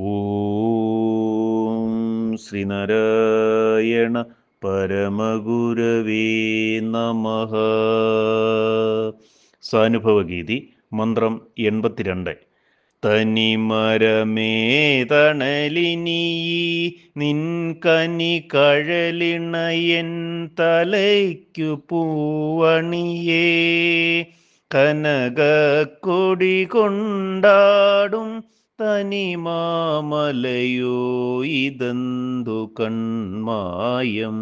ഓം ശ്രീനാരായണ പരമഗുരവേ നമ. സാനുഭവഗീതി മന്ത്രം എൺപത്തിരണ്ട്. തനിമരമേ തണലിനീ നിൻ കനി കഴലിണയൻ തലയ്ക്കു പൂവണിയേ. കനകക്കൊടി കൊണ്ടാടും തനിമാമലയോ ഇതന്തു കൺമായം?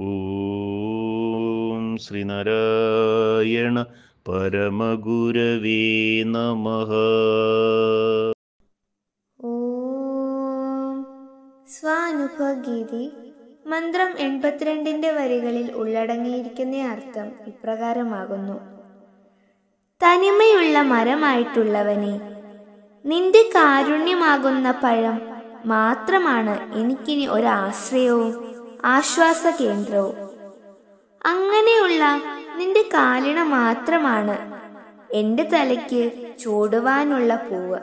ഓം ശ്രീനാരായണ പരമഗുരവേ നമ. സ്വാനുഭഗീതി. മന്ത്രം എൺപത്തിരണ്ടിന്റെ വരികളിൽ ഉള്ളടങ്ങിയിരിക്കുന്ന അർത്ഥം ഇപ്രകാരമാകുന്നു. തനിമയുള്ള മരമായിട്ടുള്ളവനെ നിന്റെ കാരുണ്യമാകുന്ന പഴം മാത്രമാണ് എനിക്കിനി ഒരാശ്രയവും ആശ്വാസ കേന്ദ്രവും അങ്ങനെയുള്ള നിന്റെ കാലിണ മാത്രമാണ് എന്റെ തലയ്ക്ക് ചൂടുവാനുള്ള പൂവ്.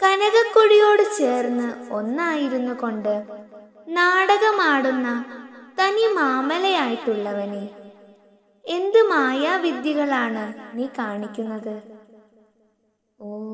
കനകക്കൊടിയോട് ചേർന്ന് ഒന്നായിരുന്നു കൊണ്ട് നാടകമാടുന്ന തനി മാമലയായിട്ടുള്ളവനെ. എന്ത് മായാവിദ്യകളാണ് നീ കാണിക്കുന്നത്? ഓം